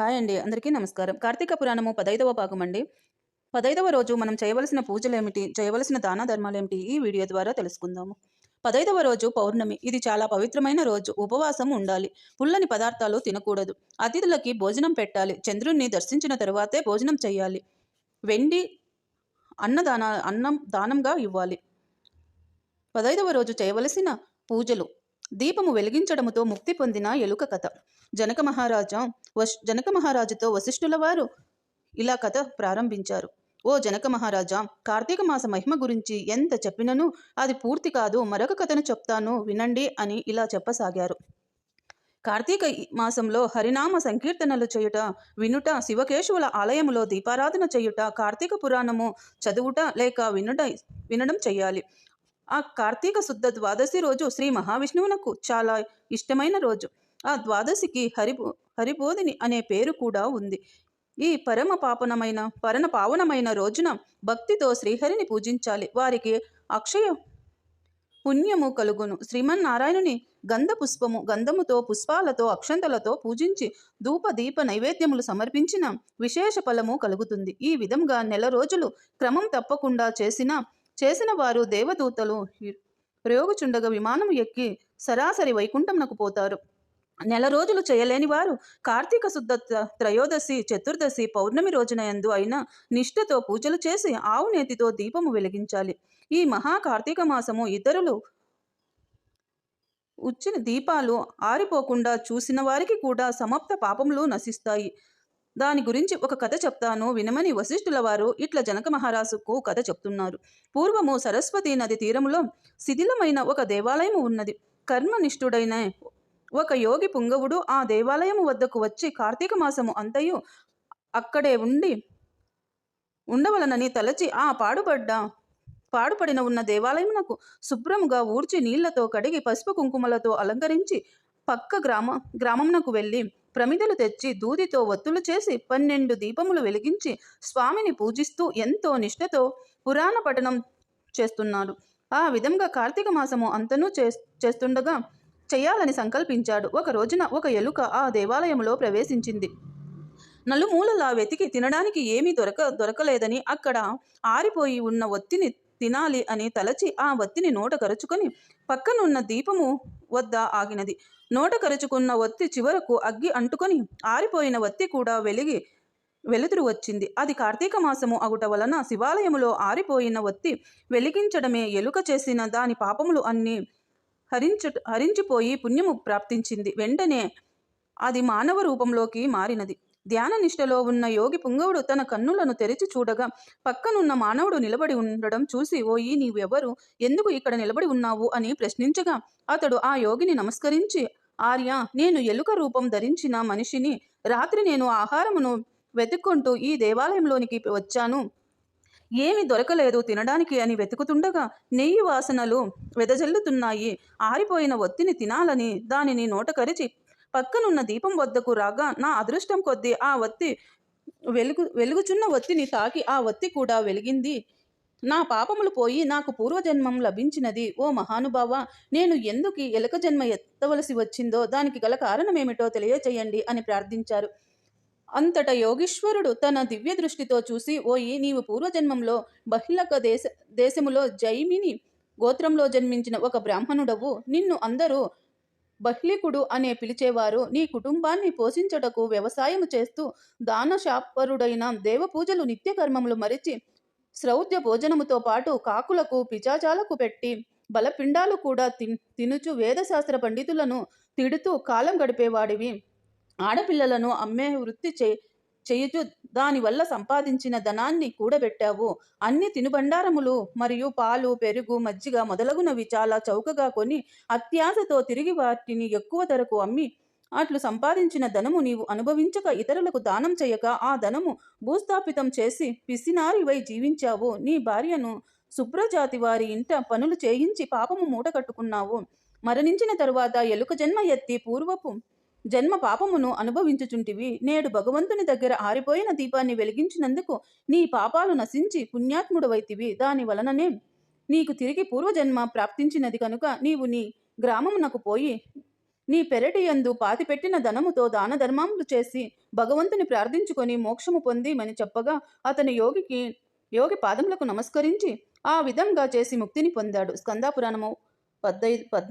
Hi అండి అందరికీ నమస్కారం. కార్తీక పురాణము పదైదవ భాగం అండి పదైదవ రోజు మనం చేయవలసిన పూజలేమిటి చేయవలసిన దాన ధర్మాలేమిటి ఈ వీడియో ద్వారా తెలుసుకుందాము. పదైదవ రోజు పౌర్ణమి. ఇది చాలా పవిత్రమైన రోజు. ఉపవాసం ఉండాలి. పుల్లని పదార్థాలు తినకూడదు. అతిథులకి భోజనం పెట్టాలి. చంద్రుణ్ణి దర్శించిన తరువాతే భోజనం చేయాలి. వెండి అన్నదాన అన్నం దానంగా ఇవ్వాలి. పదైదవ రోజు చేయవలసిన పూజలు. దీపము వెలిగించడముతో ముక్తి పొందిన ఎలుక కథ. జనక మహారాజా వశ్ జనక మహారాజుతో వశిష్ఠుల వారు ఇలా కథ ప్రారంభించారు. ఓ జనక మహారాజా కార్తీక మాస మహిమ గురించి ఎంత చెప్పినను? అది పూర్తి కాదు మరొక కథను చెప్తాను వినండి అని ఇలా చెప్పసాగారు. కార్తీక మాసంలో హరినామ సంకీర్తనలు చేయుట వినుట శివకేశవుల ఆలయములో దీపారాధన చేయుట కార్తీక పురాణము చదువుట లేక వినుట వినడం చేయాలి. ఆ కార్తీక శుద్ధ ద్వాదశి రోజు శ్రీ మహావిష్ణువునకు చాలా ఇష్టమైన రోజు. ఆ ద్వాదశికి హరిబో హరిబోధిని అనే పేరు కూడా ఉంది. ఈ పరమ పాపనమైన పరణ పావనమైన రోజున భక్తితో శ్రీహరిని పూజించాలి. వారికి అక్షయ పుణ్యము కలుగును. శ్రీమన్నారాయణుని గంధ పుష్పము గంధముతో పుష్పాలతో అక్షంతలతో పూజించి ధూప దీప నైవేద్యములు సమర్పించిన విశేష ఫలము కలుగుతుంది. ఈ విధంగా నెల రోజులు క్రమం తప్పకుండా చేసిన చేసిన వారు దేవదూతలు ప్రయోగచుండగా విమానం ఎక్కి సరాసరి వైకుంఠంనకు పోతారు. నెల రోజులు చేయలేని వారు కార్తీక శుద్ధ త్రయోదశి చతుర్దశి పౌర్ణమి రోజున యందు అయిన నిష్ఠతో పూజలు చేసి ఆవు నేతితో దీపము వెలిగించాలి. ఈ మహా కార్తీక మాసము ఇతరులు ఉచ్చిన దీపాలు ఆరిపోకుండా చూసిన వారికి కూడా సమాప్త పాపములు నశిస్తాయి. దాని గురించి ఒక కథ చెప్తాను. వినమని వశిష్ఠుల వారు ఇట్ల జనక మహారాజుకు కథ చెప్తున్నారు. పూర్వము సరస్వతి నది తీరములో శిథిలమైన ఒక దేవాలయము ఉన్నది. కర్మనిష్ఠుడైన ఒక యోగి పుంగవుడు ఆ దేవాలయము వద్దకు వచ్చి కార్తీక మాసము అంతయు అక్కడే ఉండి ఉండవలనని తలచి ఆ పాడుపడ్డ. పాడుపడిన ఉన్న దేవాలయమునకు శుభ్రముగా ఊడ్చి నీళ్ళతో కడిగి పసుపు కుంకుమలతో అలంకరించి పక్క గ్రామ గ్రామమునకు వెళ్ళి ప్రమిదలు తెచ్చి దూదితో ఒత్తులు చేసి పన్నెండు దీపములు వెలిగించి స్వామిని పూజిస్తూ ఎంతో నిష్ఠతో పురాణ పఠనం చేస్తున్నాడు. ఆ విధంగా కార్తీక మాసము అంతనూ చే చేస్తుండగా చేయాలని సంకల్పించాడు. ఒక రోజున ఒక ఎలుక ఆ దేవాలయంలో ప్రవేశించింది. నలుమూలలా వెతికి తినడానికి ఏమీ దొరక దొరకలేదని అక్కడ ఆరిపోయి ఉన్న ఒత్తిని తినాలి అని తలచి ఆ వత్తిని నోట కరుచుకొని పక్కనున్న దీపము వద్ద ఆగినది. నోట కరుచుకున్న వత్తి చివరకు అగ్గి అంటుకొని ఆరిపోయిన వత్తి కూడా వెలిగి వెలుతురు వచ్చింది. అది కార్తీక మాసము అగుట వలన శివాలయములో ఆరిపోయిన వత్తి వెలిగించడమే ఎలుక చేసిన దాని పాపములు అన్నీ హరించు హరించిపోయి పుణ్యము ప్రాప్తించింది. వెంటనే అది మానవ రూపంలోకి మారినది. ధ్యాన నిష్టలో ఉన్న యోగి పుంగవుడు తన కన్నులను తెరిచి చూడగా పక్కనున్న మానవుడు నిలబడి ఉండడం చూసి ఓయి నీవెవరు? ఎందుకు ఇక్కడ నిలబడి ఉన్నావు? అని ప్రశ్నించగా అతడు ఆ యోగిని నమస్కరించి ఆర్య నేను ఎలుక రూపం ధరించిన మనిషిని రాత్రి నేను ఆహారమును వెతుక్కుంటూ ఈ దేవాలయంలోనికి వచ్చాను. ఏమి దొరకలేదు తినడానికి అని వెతుకుతుండగా నెయ్యి వాసనలు వెదజల్లుతున్నాయి. ఆరిపోయిన ఒత్తిని తినాలని దానిని నోట కరిచి పక్కనున్న దీపం వద్దకు రాగా నా అదృష్టం కొద్దీ ఆ ఒత్తి వెలుగు వెలుగుచున్న ఒత్తిని తాకి ఆ ఒత్తి కూడా వెలిగింది. నా పాపములు పోయి నాకు పూర్వజన్మం లభించినది. ఓ మహానుభావ నేను ఎందుకు ఎలక ఎలుక జన్మ ఎత్తవలసి వచ్చిందో దానికి గల కారణమేమిటో తెలియచేయండి అని ప్రార్థించారు. అంతట యోగీశ్వరుడు తన దివ్య దృష్టితో చూసి ఓయి నీవు పూర్వజన్మంలో బహిళక దేశ దేశములో జైమిని గోత్రంలో జన్మించిన ఒక బ్రాహ్మణుడవు. నిన్ను అందరూ బహ్లికుడు అనే పిలిచేవారు నీ కుటుంబాన్ని పోషించటకు వ్యవసాయము చేస్తూ దానశాపరుడైన దేవపూజలు నిత్యకర్మములు మరిచి శ్రౌద్య భోజనముతో పాటు కాకులకు పిచాచాలకు పెట్టి బలపిండాలు కూడా తిన్ తినుచు వేదశాస్త్ర పండితులను తిడుతూ కాలం గడిపేవాడివి. ఆడపిల్లలను అమ్మే వృత్తి చే చేయుచు దానివల్ల సంపాదించిన ధనాన్ని కూడబెట్టావు. అన్ని తినుబండారములు మరియు పాలు పెరుగు మజ్జిగ మొదలగునవి చాలా చౌకగా కొని అత్యాశతో తిరిగి వాటిని ఎక్కువ ధరకు అమ్మి అట్లు సంపాదించిన ధనము నీవు అనుభవించక ఇతరులకు దానం చేయక ఆ ధనము భూస్థాపితం చేసి పిసినారివై జీవించావు. నీ భార్యను శుభ్రజాతి వారి ఇంట పనులు చేయించి పాపము మూట కట్టుకున్నావు. మరణించిన తరువాత ఎలుక జన్మ ఎత్తి పూర్వపు జన్మ పాపమును అనుభవించుచుంటివి. నేడు భగవంతుని దగ్గర ఆరిపోయిన దీపాన్ని వెలిగించినందుకు నీ పాపాలు నశించి పుణ్యాత్ముడవైతివి. దాని వలననే నీకు తిరిగి పూర్వజన్మ ప్రాప్తించినది కనుక నీవు నీ గ్రామమునకు పోయి నీ పెరటి యందు పాతిపెట్టిన ధనముతో దాన ధర్మములు చేసి భగవంతుని ప్రార్థించుకొని మోక్షము పొందిమని చెప్పగా అతని యోగికి యోగి పాదములకు నమస్కరించి ఆ విధంగా చేసి ముక్తిని పొందాడు. స్కందాపురాణము పద్దై పద్నై